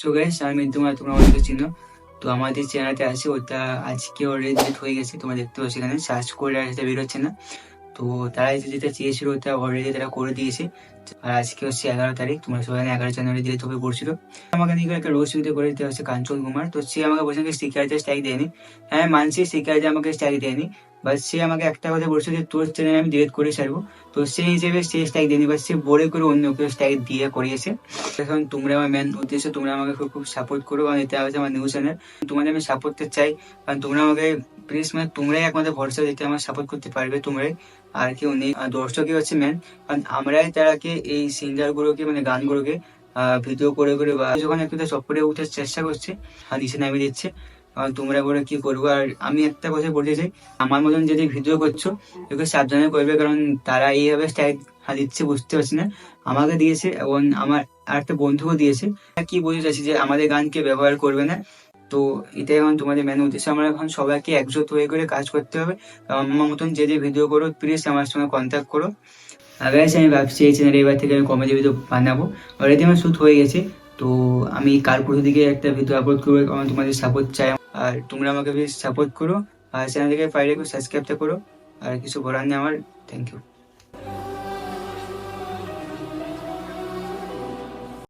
So guys আমি মিন্টুমার তোমরা অনেকে চিনো। তো আমাদের চ্যানেলতে আছে, ওটা আজকে অলরেডি ডিলিট হয়ে গেছে, তোমরা দেখতে পাচ্ছ এখানে। সার্চ করে আর সেটা বেরোচ্ছে না। তো তারা যেটা চেয়েছিল, ওটা অলরেডি তারা করে দিয়েছে। আর আজকে হচ্ছে এগারো তারিখ, তোমরা সবাই এগারো জানুয়ারি ডিলিট হবে পড়ছিল। আমাকে নিয়ে একটা রোজ ভিডিও করে দিতে হচ্ছে, কাঞ্চন কুমার। তো সে আমাকে বলছে যে সিকিউরিটি স্ট্যাক দেয়নি। হ্যাঁ মানছি সিকিউরিটি আমাকে স্ট্যাক দেয়নি। বাট সে আমাকে একটা কথা বলছে যে, তোর চ্যানেল আমি ডিলিট করে ছাড়বো। তো সেই হিসেবে সে স্ট্যাক দেয়নি বা সে বলে করে অন্য কেউ স্ট্যাক দিয়ে করিয়েছে। এখন তোমরা আমার মেন উদ্দেশ্য, তোমরা আমাকে খুব খুব সাপোর্ট করো কারণ এটা হচ্ছে আমার নিউজ চ্যানেল তোমাদের আমি সাপোর্টটা চাই, কারণ তোমরা আমাকে প্লিজ মানে তোমরাই একমাত্র ভরসা দিতে আমার সাপোর্ট করতে পারবে তোমরাই। আর কেউ নেই দর্শকই হচ্ছে মেন কারণ আমরাই তারাকে এই সিঙ্গার গুলোকে মানে গানগুলোকে ভিডিও করে করে বা যখন একটু সফরে উঠার চেষ্টা করছে আর নিচে নামিয়ে দিচ্ছে তোমরা করে কি করব? আর আমি একটা কথা বলতে চাই, আমার মতন যদি ভিডিও করছ এগুলো সাবধানে করবে, কারণ তারা এইভাবে স্ট্যাক দিচ্ছে, বুঝতে পারছি না। আমাকে দিয়েছে এবং আমার আর একটা বন্ধুও দিয়েছে কি বলতে চাইছি যে আমাদের গানকে ব্যবহার করবে না? তো এটাই এখন তোমাদের মেন উদ্দেশ্য। আমরা এখন সবাইকে একজোট হয়ে করে কাজ করতে হবে। আমার মতন যে যে ভিডিও করো প্লিজ আমার সঙ্গে কন্ট্যাক্ট করো। আগে আমি ভাবছি এই চ্যানেলে এবার থেকে আমি কমেডি ভিডিও বানাবো। অলরেডি আমার শ্যুট হয়ে গেছে। তো আমি কাল পরশু দিকে একটা ভিডিও আপলোড করব, কারণ তোমাদের সাপোর্ট চাই আর তোমরা আমাকে বেশ সাপোর্ট করো। আর চ্যানেলটাকে একটু সাবস্ক্রাইবটা করো। আর কিছু বলার নেই আমার। Thank you